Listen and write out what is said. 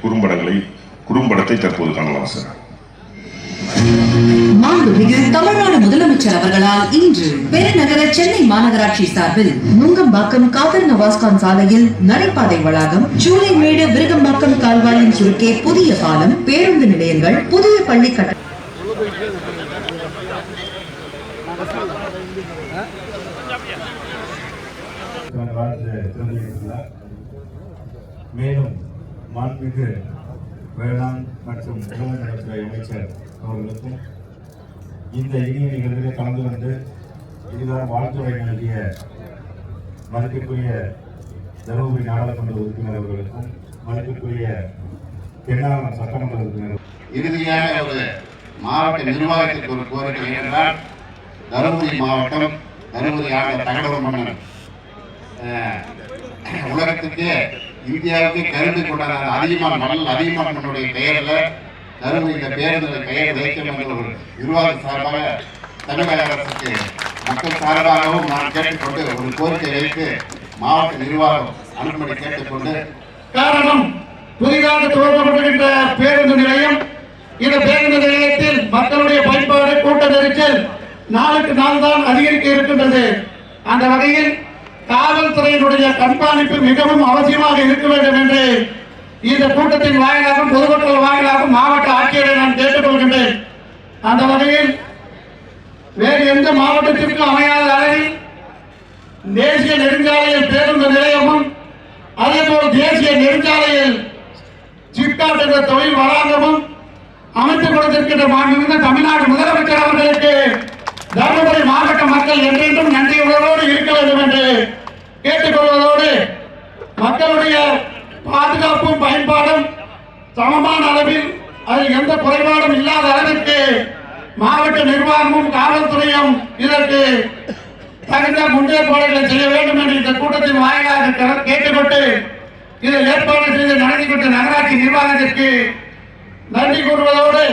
குறும்படங்களை குறும்படத்தை தற்போது காணலாம் சார். மாண்புமிகு தமிழ்நாடு முதலமைச்சர் அவர்களால் இன்று பெருநகர சென்னை மாநகராட்சி சார்பில் நுங்கம்பாக்கம் காதர் நவாஸ்கான் சாலையில் நடைபாதை வளாகம் சூளைமேடு விருகம்பாக்கம் கால்வாயின் சுருக்கே புதிய பாலம் பேருந்து நிலையங்கள் புதிய பள்ளி கட்ட மேலும் மாண்புமிகு வேளாண் மற்றும் உணவு நலத்துறை அமைச்சர் அவர்களுக்கும் இந்த இனிய நிகழ்வில் கலந்து கொண்டு இதுதான் வாழ்த்துறை நல்கிய மதிப்பிற்குரிய தருமபுரி நாடாளுமன்ற உறுப்பினர் அவர்களுக்கும் மதிப்பிற்குரிய தென்னாளர் சட்டமன்ற உறுப்பினர் இறுதியாக ஒரு மாவட்ட நிர்வாகத்திற்கு ஒரு கோரிக்கை என்றால் தருமபுரி மாவட்டம் தருமபுரி ஆண்ட தகடூர் மன்னன் உலகத்துக்கு இந்தியாவுக்கு கருது கொண்டாட அதிகமான மணல் அதிகமான மண்ணுடைய பெயரில் தருமபுரி இந்த பேருந்தில் பெயர் வைக்கும் என்ற ஒரு நிர்வாக சார்பாக தமிழக அரசுக்கு மக்கள் சார்பாகவும் நான் கேட்டுக்கொண்டு ஒரு கோரிக்கை வைத்து மாவட்ட நிர்வாகம் அனுமதி கேட்டுக்கொண்டு காரணம் புதிதாக துவக்கப்பட்டிருக்கின்ற பேருந்து நிலையம். இந்த பேருந்து நிலையத்தில் மக்களுடைய பயன்பாடு கூட்ட நெரிச்சல் நாளுக்கு நாள் தான் அதிகரிக்க இருக்கின்றது. அந்த வகையில் காவல்துறையினுடைய கண்காணிப்பு மிகவும் அவசியமாக இருக்க வேண்டும் என்று இந்த கூட்டத்தின் வாயிலாகவும் பொதுமக்கள் வாயிலாக மாவட்ட ஆட்சியரை நான் கேட்டுக்கொள்கின்றேன். அந்த வகையில் வேறு எந்த மாவட்டத்திற்கும் அமையாத அளவில் தேசிய நெடுஞ்சாலையில் பேருந்து நிலையமும் அதே போல் தேசிய நெடுஞ்சாலையில் சிப்காட் என்ற தொழில் வளாகமும் அமைத்துக் கொடுத்திருக்கின்ற மாண்புமிகு தமிழ்நாடு முதலமைச்சர் அவர்களுக்கு தருமபுரி மாவட்ட மக்கள் என்றென்றும் நன்றியுணர்வோடு இருக்க வேண்டும் என்று கேட்டுக்கொள்வதோடு மக்களுடைய பாதுகாப்பும் பயன்பாடும் சமமான அளவில் அதில் எந்த குறைபாடும் இல்லாத அளவிற்கு மாவட்ட நிர்வாகமும் காவல்துறையும் இதற்கு தகுந்த முன்னேற்பாடுகளை செய்ய வேண்டும் என்று இந்த கூட்டத்தின் வாயிலாக கேட்டுக்கொண்டு இதை ஏற்பாடு செய்து நடந்து கொண்ட நகராட்சி நிர்வாகத்திற்கு நன்றி கூறுவதோடு